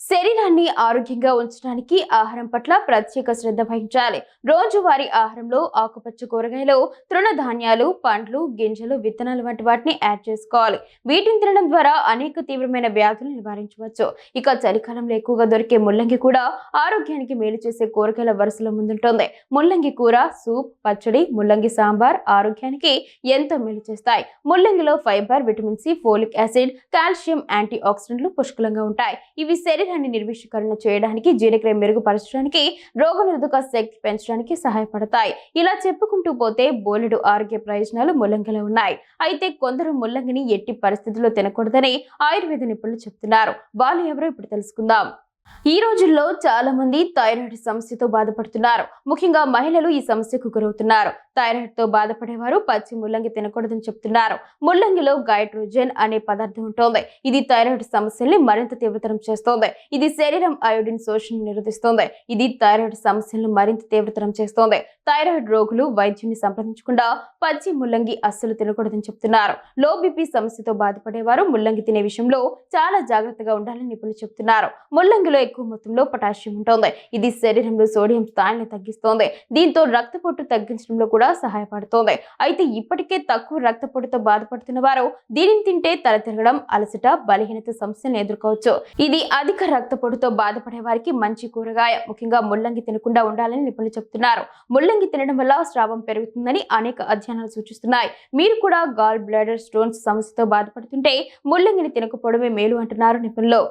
శరీరాన్ని ఆరోగ్యంగా ఉంచడానికి ఆహారం పట్ల ప్రత్యేక శ్రద్ధ వహించాలి. రోజువారీ ఆహారంలో ఆకుపచ్చ కూరగాయలు తృణధాన్యాలు పండ్లు గింజలు విత్తనాలు వంటి వాటిని యాడ్ చేసుకోవాలి. వీటిని తినడం ద్వారా అనేక తీవ్రమైన వ్యాధులు నివారించవచ్చు. ఇక చలికాలంలో ఎక్కువగా దొరికే ముల్లంగి కూడా ఆరోగ్యానికి మేలు చేసే కూరగాయల వరుసలో ముందుంటుంది. ముల్లంగి కూర సూప్ పచ్చడి ముల్లంగి సాంబార్ ఆరోగ్యానికి ఎంతో మేలు చేస్తాయి. ముల్లంగిలో fibre vitamin C folic acid calcium anti ఆక్సిడెంట్లు పుష్కలంగా ఉంటాయి. ఇవి శరీరాన్ని నిర్విషీకరణ చేయడానికి జీర్ణక్రియ మెరుగుపరచడానికి రోగనిరోధక శక్తి పెంచడానికి సహాయపడతాయి. ఇలా చెప్పుకుంటూ పోతే బోలెడు ఆరోగ్య ప్రయోజనాలు ముల్లంగిలో ఉన్నాయి. అయితే కొందరు ముల్లంగిని ఎట్టి పరిస్థితుల్లో తినకూడదని ఆయుర్వేద నిపుణులు చెప్తున్నారు. వాళ్ళు ఎవరో ఇప్పుడు తెలుసుకుందాం. ఈ రోజుల్లో చాలా మంది థైరాయిడ్ సమస్యతో బాధపడుతున్నారు. ముఖ్యంగా మహిళలు ఈ సమస్యకు గురవుతున్నారు. థైరాయిడ్తో బాధపడేవారు పచ్చి ముల్లంగి తినకూడదని చెప్తున్నారు. ముల్లంగిలో గైట్రోజన్ అనే పదార్థం ఉంటుంది. ఇది థైరాయిడ్ సమస్యల్ని మరింత తీవ్రతరం చేస్తోంది. ఇది శరీరం అయోడిన్ శోషణ నిరోధిస్తోంది. ఇది థైరాయిడ్ సమస్యలను మరింత తీవ్రతరం చేస్తోంది. థైరాయిడ్ రోగులు వైద్యుని సంప్రదించకుండా పచ్చి ముల్లంగి అస్సలు తినకూడదని చెప్తున్నారు. లో బీపీ సమస్యతో బాధపడేవారు ముల్లంగి తినే విషయంలో చాలా జాగ్రత్తగా ఉండాలని నిపుణులు చెప్తున్నారు. ముల్లంగిలో ఎక్కువ మొత్తంలో పొటాషియం ఉంటుంది. ఇది శరీరంలో సోడియం స్థాయిని తగ్గిస్తోంది. దీంతో రక్తపోటు తగ్గించడంలో కూడా సహాయపడుతోంది. అయితే ఇప్పటికే తక్కువ రక్తపోటుతో బాధపడుతున్న వారు దీనిని తింటే తల తిరగడం అలసట బలహీనత సమస్యను ఎదుర్కోవచ్చు. ఇది అధిక రక్తపోటుతో బాధపడే వారికి మంచి కూరగాయ ముఖ్యంగా ముల్లంగి తినకుండా ఉండాలని నిపుణులు చెబుతున్నారు. ముల్లంగి తినడం వల్ల స్రావం పెరుగుతుందని అనేక అధ్యయనాలు సూచిస్తున్నాయి. మీరు కూడా గాల్ బ్లాడర్ స్టోన్స్ సమస్యతో బాధపడుతుంటే ముల్లంగిని తినకపోవడమే మేలు అంటున్నారు నిపుణులు.